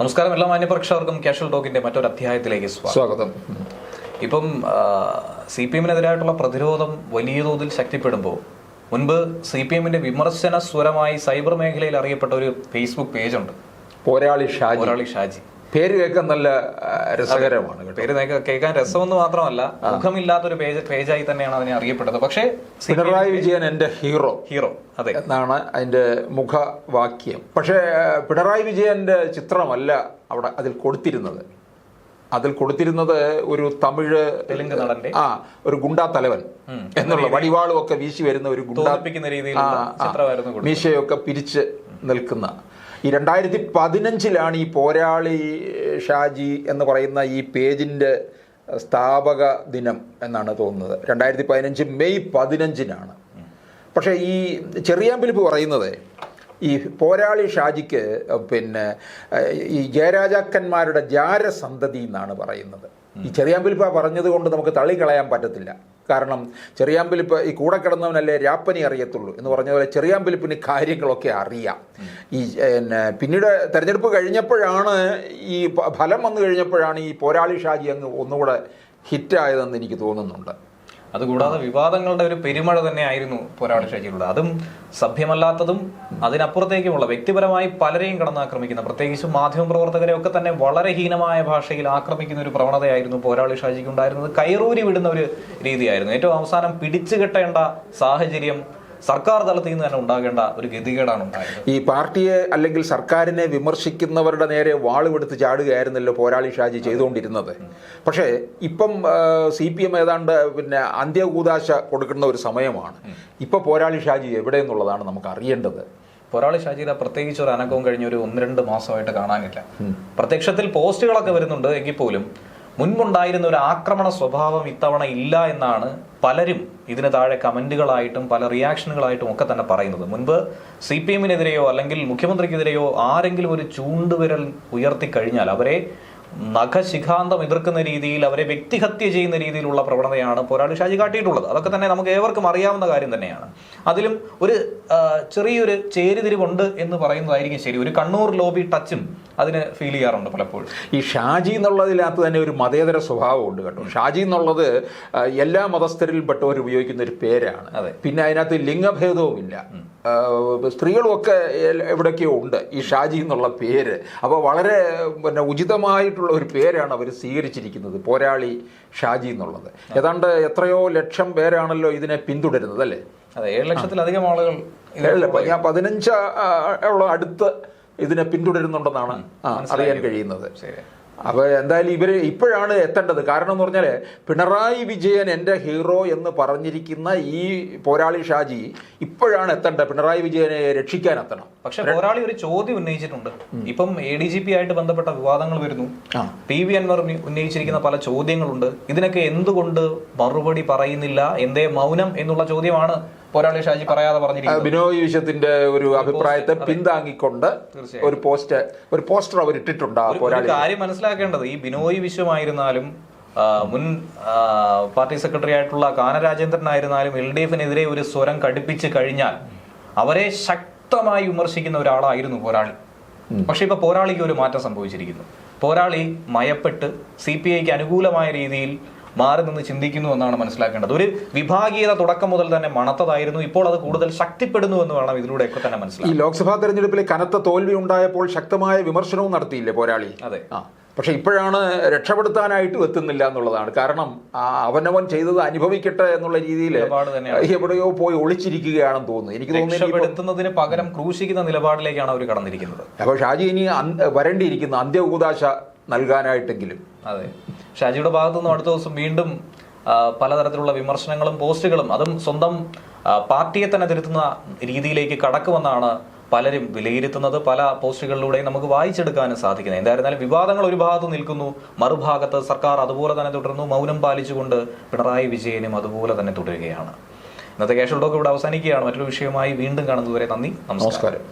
നമസ്കാരം. എല്ലാ മാന്യപ്രേക്ഷകർക്കും കാഷ്വൽ ടോക്കിന്റെ മറ്റൊരു അധ്യായത്തിലേക്ക് സ്വാഗതം. ഇപ്പം സി പി എമ്മിനെതിരായിട്ടുള്ള പ്രതിരോധം വലിയ തോതിൽ ശക്തിപ്പെടുമ്പോൾ മുൻപ് സി പി എമ്മിന്റെ വിമർശന സ്വരമായി സൈബർ മേഖലയിൽ അറിയപ്പെട്ട ഒരു ഫേസ്ബുക്ക് പേജുണ്ട് പോരാളി ഷാജി. പോരാളി ഷാജി. പേര് കേൾക്കാൻ നല്ല രസകരമാണ് പേര് കേൾക്കാൻ രസമെന്ന് മാത്രമല്ല മുഖമില്ലാത്തൊരു പേജ് പേജായി തന്നെയാണ് അതിനെ അറിയപ്പെട്ടത്. പക്ഷേ പിണറായി വിജയൻ എന്റെ ഹീറോ. ഹീറോ അതെ. എന്നാണ് അതിന്റെ മുഖവാക്യം. പക്ഷേ പിണറായി വിജയന്റെ ചിത്രമല്ല അവിടെ അതിൽ കൊടുത്തിരുന്നത്. അതിൽ കൊടുത്തിരുന്നത് ഒരു തമിഴ് തെലുങ്ക് നടന്റെ ആ ഒരു ഗുണ്ടാ തലവൻ എന്നുള്ള വടിവാളും ഒക്കെ വീശി വരുന്ന ഒരു ഗുണ്ടാ രീതിയിൽ. മീശയൊക്കെ പിരിച്ച് നിൽക്കുന്ന ഈ രണ്ടായിരത്തി പതിനഞ്ചിലാണ് ഈ പോരാളി ഷാജി എന്ന് പറയുന്ന ഈ പേജിന്റെ സ്ഥാപക ദിനം എന്നാണ് തോന്നുന്നത്. രണ്ടായിരത്തി പതിനഞ്ച് മെയ് പതിനഞ്ചിനാണ്. പക്ഷേ ഈ ചെറിയാമ്പലിപ്പ് പറയുന്നത് ഈ പോരാളി ഷാജിക്ക് പിന്നെ ഈ ജയരാജാക്കന്മാരുടെ ജാരസന്തതി എന്നാണ് പറയുന്നത്. ഈ ചെറിയാമ്പലിപ്പ പറഞ്ഞത് കൊണ്ട് നമുക്ക് തള്ളിക്കളയാൻ പറ്റത്തില്ല. കാരണം ചെറിയാമ്പിലിപ്പ് ഈ കൂടെ കിടന്നവനല്ലേ രാപ്പനി അറിയത്തുള്ളൂ എന്ന് പറഞ്ഞ പോലെ ചെറിയാമ്പലിപ്പിന് കാര്യങ്ങളൊക്കെ അറിയാം. ഈ പിന്നെ പിന്നീട് തെരഞ്ഞെടുപ്പ് കഴിഞ്ഞപ്പോഴാണ് ഈ ഫലം വന്നു കഴിഞ്ഞപ്പോഴാണ് ഈ പോരാളി ഷാജി അങ്ങ് ഒന്നുകൂടെ ഹിറ്റായതെന്ന് എനിക്ക് തോന്നുന്നുണ്ട്. അതുകൂടാതെ വിവാദങ്ങളുടെ ഒരു പെരുമഴ തന്നെ ആയിരുന്നു പോരാളി ഷാജിയിലുള്ളത്. അതും സഭ്യമല്ലാത്തതും അതിനപ്പുറത്തേക്കുമുള്ള വ്യക്തിപരമായി പലരെയും കടന്നാക്രമിക്കുന്ന പ്രത്യേകിച്ചും മാധ്യമപ്രവർത്തകരെ ഒക്കെ തന്നെ വളരെ ഹീനമായ ഭാഷയിൽ ആക്രമിക്കുന്ന ഒരു പ്രവണതയായിരുന്നു പോരാളി ഷാജിക്ക് ഉണ്ടായിരുന്നത്. കയറൂരി വിടുന്ന ഒരു രീതിയായിരുന്നു. ഏറ്റവും അവസാനം പിടിച്ചു കെട്ടേണ്ട സാഹചര്യം സർക്കാർ തലത്തിൽ നിന്ന് തന്നെ ഉണ്ടാകേണ്ട ഒരു ഗതികേടാണ് ഉണ്ടായത് ഈ പാർട്ടിയെ അല്ലെങ്കിൽ സർക്കാരിനെ വിമർശിക്കുന്നവരുടെ നേരെ വാളുവെടുത്ത് ചാടുകയായിരുന്നല്ലോ പോരാളി ഷാജി ചെയ്തുകൊണ്ടിരുന്നത്. പക്ഷേ ഇപ്പം സി പി എം ഏതാണ്ട് പിന്നെ അന്ത്യകൂതാശ കൊടുക്കുന്ന ഒരു സമയമാണ്. ഇപ്പൊ പോരാളി ഷാജി എവിടെ എന്നുള്ളതാണ് നമുക്ക് അറിയേണ്ടത്. പോരാളി ഷാജിത പ്രത്യേകിച്ച് ഒരു അനക്കവും കഴിഞ്ഞ ഒരു ഒന്ന് രണ്ട് മാസമായിട്ട് കാണാനില്ല. പ്രത്യക്ഷത്തിൽ പോസ്റ്റുകളൊക്കെ വരുന്നുണ്ട് എങ്കിൽ പോലും മുൻപുണ്ടായിരുന്ന ഒരു ആക്രമണ സ്വഭാവം ഇത്തവണ ഇല്ല എന്നാണ് പലരും ഇതിന് താഴെ കമന്റുകളായിട്ടും പല റിയാക്ഷനുകളായിട്ടും ഒക്കെ തന്നെ പറയുന്നത്. മുൻപ് സി പി എമ്മിനെതിരെയോ അല്ലെങ്കിൽ മുഖ്യമന്ത്രിക്കെതിരെയോ ആരെങ്കിലും ഒരു ചൂണ്ടുവിരൽ ഉയർത്തി കഴിഞ്ഞാൽ അവരെ നഖശിഖാന്തം എതിർക്കുന്ന രീതിയിൽ അവരെ വ്യക്തിഹത്യ ചെയ്യുന്ന രീതിയിലുള്ള പ്രവണതയാണ് പോരാളി ഷാജി കാട്ടിയിട്ടുള്ളത്. അതൊക്കെ തന്നെ നമുക്ക് ഏവർക്കും അറിയാവുന്ന കാര്യം തന്നെയാണ്. അതിലും ഒരു ചെറിയൊരു ചേരിതിരിവുണ്ട് എന്ന് പറയുന്നതായിരിക്കും ശരി. ഒരു കണ്ണൂർ ലോബി ടച്ചും അതിന് ഫീൽ ചെയ്യാറുണ്ട് പലപ്പോഴും. ഈ ഷാജി എന്നുള്ളതിനകത്ത് തന്നെ ഒരു മതേതര സ്വഭാവമുണ്ട് കേട്ടോ. ഷാജി എന്നുള്ളത് എല്ലാ മതസ്ഥരിൽപ്പെട്ടവർ ഉപയോഗിക്കുന്ന ഒരു പേരാണ്. അതെ. പിന്നെ അതിനകത്ത് ലിംഗഭേദവുമില്ല. ആ, സ്ത്രീകളും ഒക്കെ എവിടെയൊക്കെയോ എവിടൊക്കെയോ ഉണ്ട് ഈ ഷാജി എന്നുള്ള പേര്. അപ്പോൾ വളരെ പിന്നെ ഉചിതമായിട്ടുള്ള ഒരു പേരാണ് അവർ സ്വീകരിച്ചിരിക്കുന്നത് പോരാളി ഷാജി എന്നുള്ളത്. ഏതാണ്ട് എത്രയോ ലക്ഷം പേരാണല്ലോ ഇതിനെ പിന്തുടരുന്നത് അല്ലേ? അതെ ഏഴ് ലക്ഷത്തിലധികം ആളുകൾ ഞാൻ പതിനഞ്ച് അടുത്ത് ഇതിനെ പിന്തുടരുന്നുണ്ടെന്നാണ് അറിയാൻ കഴിയുന്നത്. ശരി. അപ്പോൾ എന്തായാലും ഇവർ ഇപ്പോഴാണ് എത്തേണ്ടത്. കാരണം എന്ന് പറഞ്ഞാൽ പിണറായി വിജയൻ എന്റെ ഹീറോ എന്ന് പറഞ്ഞിരിക്കുന്ന ഈ പോരാളി ഷാജി ഇപ്പോഴാണ് എത്തേണ്ടത്. പിണറായി വിജയനെ രക്ഷിക്കാൻ എത്തണം. പക്ഷെ പോരാളി ഒരു ചോദ്യം ഉന്നയിച്ചിട്ടുണ്ട്. ഇപ്പം എ ഡി ജി പി ആയിട്ട് ബന്ധപ്പെട്ട വിവാദങ്ങൾ വരുന്നു. പി വി അൻവർ ഉന്നയിച്ചിരിക്കുന്ന പല ചോദ്യങ്ങളുണ്ട്. ഇതിനൊക്കെ എന്തുകൊണ്ട് മറുപടി പറയുന്നില്ല? എന്തേ മൗനം എന്നുള്ള ചോദ്യമാണ് പോരാളി ഷാജി പറയാതെ പറഞ്ഞിരിക്കുന്നു. പറഞ്ഞിരിക്കുന്നത് ബിനോയ് വിശ്വത്തിന്റെ ഒരു അഭിപ്രായത്തെ പിന്താങ്ങിക്കൊണ്ട് ഒരു പോസ്റ്റ് ഒരു പോസ്റ്റർ അവർ ഇട്ടിട്ടുണ്ട് കാര്യം മനസ്സിലാക്കേണ്ടത് ഈ ബിനോയ് വിശ്വമായിരുന്നാലും മുൻ പാർട്ടി സെക്രട്ടറി ആയിട്ടുള്ള കാനരാജേന്ദ്രനായിരുന്നാലും എൽ ഡി എഫിനെതിരെ ഒരു സ്വരം കടുപ്പിച്ച് കഴിഞ്ഞാൽ അവരെ ശക്തമായി വിമർശിക്കുന്ന ഒരാളായിരുന്നു പോരാളി. പക്ഷെ ഇപ്പൊ പോരാളിക്ക് ഒരു മാറ്റം സംഭവിച്ചിരിക്കുന്നു. പോരാളി മയപ്പെട്ട് സി പി ഐക്ക് അനുകൂലമായ രീതിയിൽ മാറി നിന്ന് ചിന്തിക്കുന്നു എന്നാണ് മനസ്സിലാക്കേണ്ടത്. ഒരു വിഭാഗീയത തുടക്കം മുതൽ തന്നെ മണത്തതായിരുന്നു. ഇപ്പോൾ അത് കൂടുതൽ ശക്തിപ്പെടുന്നു എന്ന് വേണം ഇതിലൂടെയൊക്കെ തന്നെ ഈ ലോക്സഭാ തെരഞ്ഞെടുപ്പിൽ കനത്ത തോൽവി ഉണ്ടായപ്പോൾ ശക്തമായ വിമർശനവും നടത്തിയില്ലേ പോരാളി? അതെ. ആ. പക്ഷെ ഇപ്പോഴാണ് രക്ഷപ്പെടുത്താനായിട്ട് എത്തുന്നില്ല എന്നുള്ളതാണ്. കാരണം ആ അവനവൻ ചെയ്തത് അനുഭവിക്കട്ടെ എന്നുള്ള രീതിയിൽ. എവിടെയോ പോയി ഒളിച്ചിരിക്കുകയാണെന്ന് തോന്നുന്നു. എനിക്ക് തോന്നുന്നു പകരം ക്രൂശിക്കുന്ന നിലപാടിലേക്കാണ് അവർ കടന്നിരിക്കുന്നത്. അപ്പോൾ ഷാജി ഇനി വരേണ്ടിയിരിക്കുന്ന വരേണ്ടിയിരിക്കുന്നു അന്ത്യകൂതാശ നൽകാനായിട്ടെങ്കിലും. അതെ. ഷാജിയുടെ ഭാഗത്തു നിന്നും അടുത്ത ദിവസം വീണ്ടും പലതരത്തിലുള്ള വിമർശനങ്ങളും പോസ്റ്റുകളും അതും സ്വന്തം പാർട്ടിയെ തന്നെ തിരുത്തുന്ന രീതിയിലേക്ക് കടക്കുമെന്നാണ് പലരും വിലയിരുത്തുന്നത്. പല പോസ്റ്റുകളിലൂടെയും നമുക്ക് വായിച്ചെടുക്കാനും സാധിക്കുന്നത്. എന്തായിരുന്നാലും വിവാദങ്ങൾ ഒരു ഭാഗത്ത് നിൽക്കുന്നു മറുഭാഗത്ത് സർക്കാർ അതുപോലെ തന്നെ തുടർന്നു മൗനം പാലിച്ചുകൊണ്ട് പിണറായി വിജയനും അതുപോലെ തന്നെ തുടരുകയാണ്. ഇന്നത്തെ കേഷൽ ടോക്ക് ഇവിടെ അവസാനിക്കുകയാണ്. മറ്റൊരു വിഷയമായി വീണ്ടും കാണുന്നതുവരെ നന്ദി. നമസ്കാരം.